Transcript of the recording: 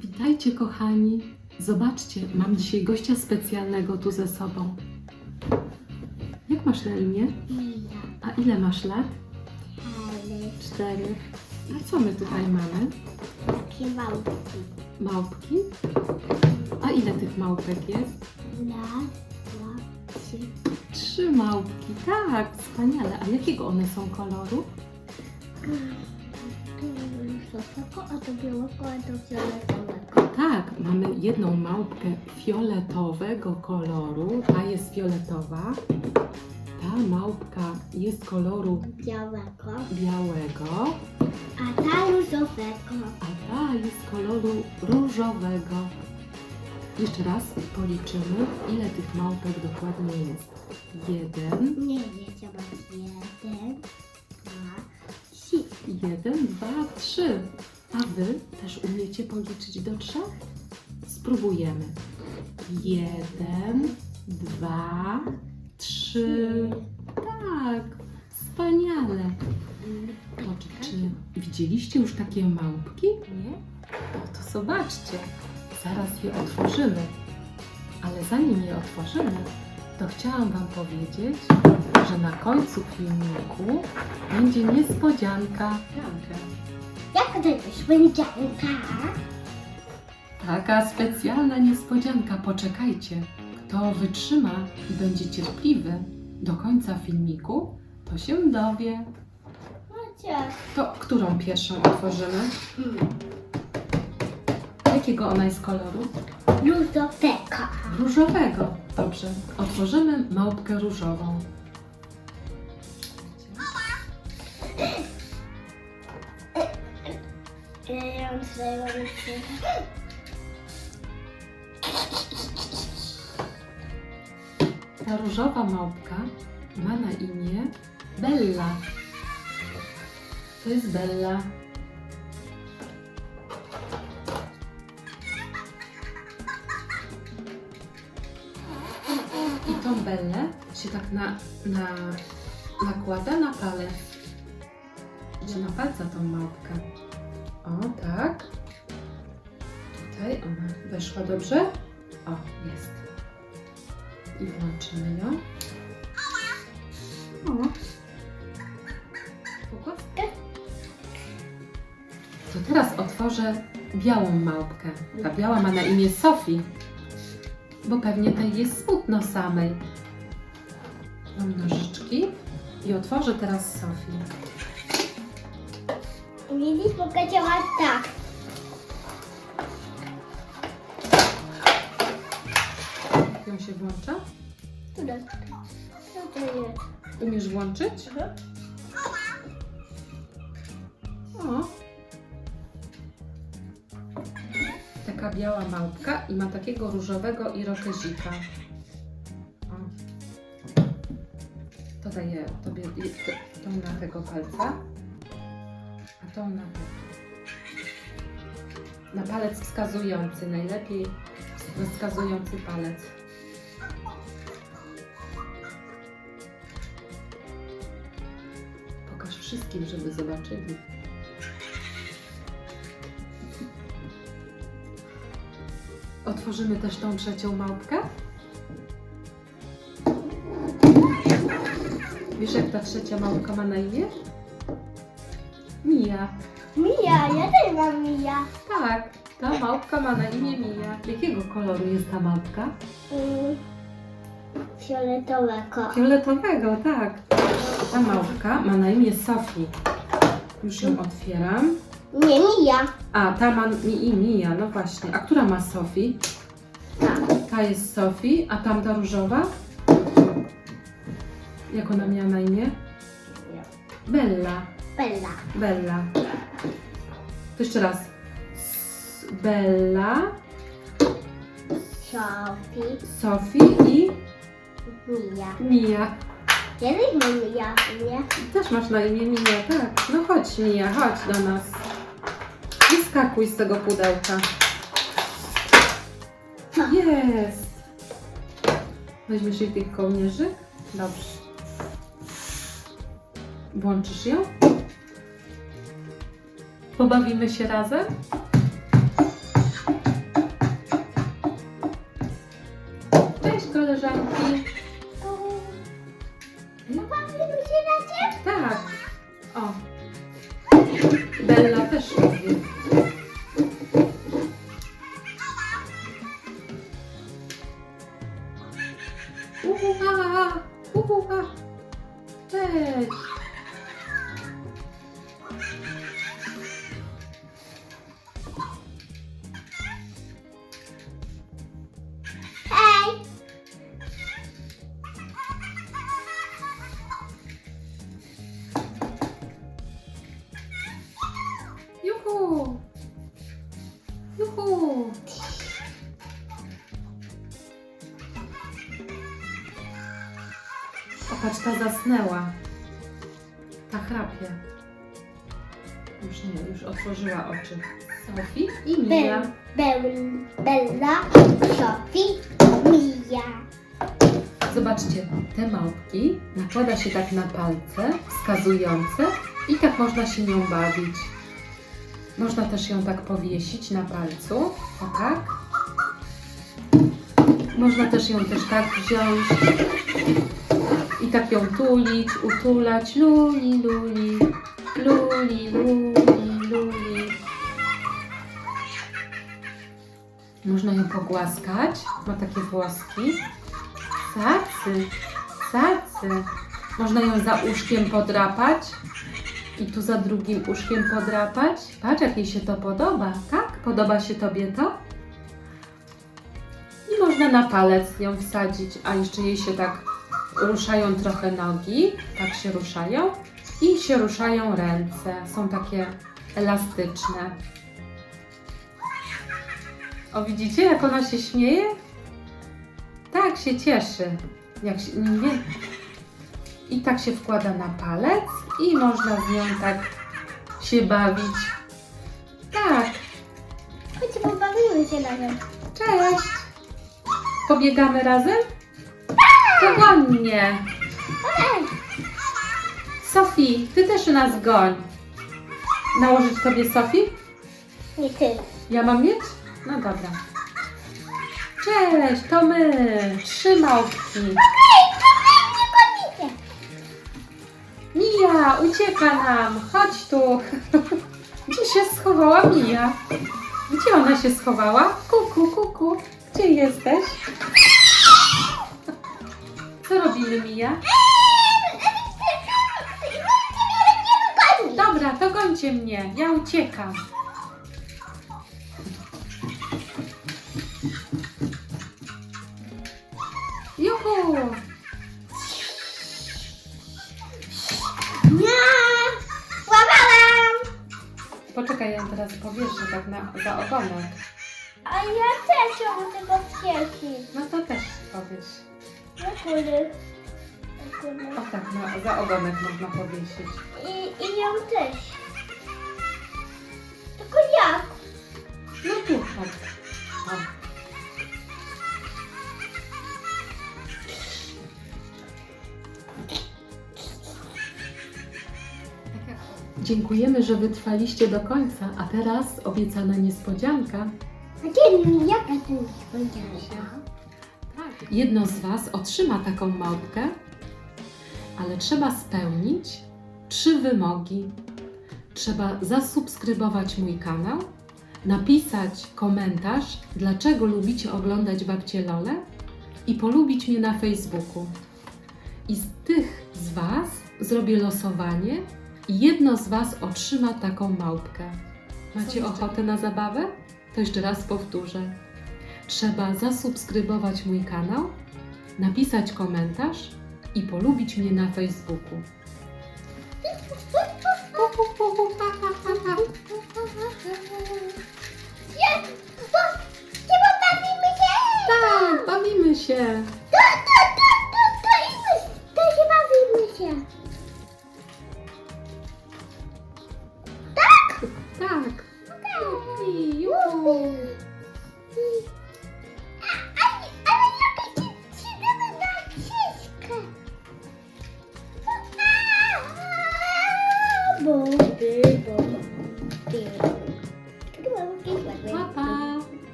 Witajcie, kochani. Zobaczcie, mam dzisiaj gościa specjalnego tu ze sobą. Jak masz na imię? A ile masz lat? ale Cztery. A co my tutaj mamy? takie małpki. Małpki? A ile tych małpek jest? Raz, dwa, trzy. Trzy małpki. Tak, wspaniale. A jakiego one są koloru? A to białego, a to fioletowego. Tak, mamy jedną małpkę fioletowego koloru. Ta jest fioletowa. Ta małpka jest koloru Białego, białego. a ta różowego. A ta jest koloru różowego. Jeszcze raz policzymy, ile tych małpek dokładnie jest. Jeden, Nie wiedziałam. Jeden, dwa, trzy. Jeden, dwa, trzy. A wy też umiecie policzyć do trzech? Spróbujemy. Jeden, dwa, trzy. Tak, wspaniale. Widzieliście już takie małpki? Nie? No to zobaczcie, zaraz je otworzymy. Ale zanim je otworzymy, to chciałam Wam powiedzieć, że na końcu filmiku będzie niespodzianka. Jak to jest będzianka? Taka specjalna niespodzianka. Poczekajcie, kto wytrzyma i będzie cierpliwy do końca filmiku, to się dowie. Chociaż. To którą pierwszą otworzymy? Jakiego ona jest koloru? Różowego. Różowego. Dobrze. Otworzymy małpkę różową. Ta różowa małpka ma na imię Bella. To jest Bella. Tą Bellę się tak na, na, nakłada na palec. Czy na palca tą małpkę. O, tak. Tutaj ona weszła dobrze. O, jest. I włączymy ją. O. To teraz otworzę białą małpkę. Ta biała ma na imię Sofii. Bo pewnie tej jest smutno samej. Mam nożyczki i otworzę teraz Sofię. Widzisz, pokazała tak. Ją się włącza? Tutaj. Co to jest? Umiesz włączyć? O. Taka biała małpka i ma takiego różowego irokezika. O. To daję tobie tą na tego palca, a tą na. Na palec wskazujący, najlepiej na wskazujący palec. Pokaż wszystkim, żeby zobaczyli. Otworzymy też tą trzecią małpkę. Wiesz, jak ta trzecia małpka ma na imię? Mija. Mija, ja też mam Mija. Tak, ta małpka ma na imię Mija. Jakiego koloru jest ta małpka? Mm, fioletowego. Fioletowego, tak. Ta małpka ma na imię Sofii. Już ją otwieram. Nie, Mija. A, ta ma mi i Mija, no właśnie. A która ma Sofii? Tak. Ta jest Sofii, a tamta różowa? Jak ona miała na imię? Bella. Bella. Bella. To jeszcze raz. S- Bella, Sophie. Sofii i Mija. Mija. Ja też mam Mija. Nie? Też masz na imię Mija, tak. No chodź Mija, chodź do nas. I skakuj z tego pudełka. Jest. Weźmiesz jej tych kołnierzyk? Dobrze. Włączysz ją? Pobawimy się razem? Bela patrz, ta zasnęła. Ta chrapie. Już nie, już otworzyła oczy. Sofii i Mia. Bel, Bel, Bella, Sophie, Mia. Zobaczcie, te małpki nakłada się tak na palce wskazujące i tak można się nią bawić. Można też ją tak powiesić na palcu, o tak. Można też ją też tak wziąć tak ją tulić, utulać, luli, luli, luli, luli, luli. Można ją pogłaskać, ma takie włoski. Cacy, cacy. Można ją za uszkiem podrapać i tu za drugim uszkiem podrapać. Patrz, jak jej się to podoba, tak? Podoba się Tobie to? I można na palec ją wsadzić, a jeszcze jej się tak ruszają trochę nogi, tak się ruszają i się ruszają ręce. Są takie elastyczne. O, widzicie, jak ona się śmieje? Tak się cieszy. Jak się, nie, I tak się wkłada na palec i można z nią tak się bawić. Tak, Chodźcie, pobawimy się razem. cześć. Pobiegamy razem? To goń mnie. Sofii, ty też nas goń. Nałożyć tobie Sofii? Nie ty. Ja mam mieć? No dobra. Cześć, to my. Trzy małpki. Mija, ucieka nam. Chodź tu. Gdzie się schowała Mija? Gdzie ona się schowała? Kuku, kuku. Gdzie jesteś? Robimy, Mija? Dobra, to gońcie mnie. Ja uciekam. Juhu! Ja! Łapałam! Poczekaj, ja teraz powieszę tak na, za ogonek. A ja też ją tego wciesić. No to też powiesz. Na kury. O tak, na, za ogonek można powiesić. I, I ją też. Tylko jak? No tu, chodź. O. Dziękujemy, że wytrwaliście do końca, a teraz obiecana niespodzianka. A gdzie jaka to niespodzianka? Tak. Jedno z Was otrzyma taką małpkę, ale trzeba spełnić trzy wymogi. Trzeba zasubskrybować mój kanał, napisać komentarz, dlaczego lubicie oglądać babcię Lolę i polubić mnie na Facebooku. I z tych z Was zrobię losowanie i jedno z Was otrzyma taką małpkę. Macie ochotę na zabawę? To jeszcze raz powtórzę. Trzeba zasubskrybować mój kanał, napisać komentarz i polubić mnie na Facebooku.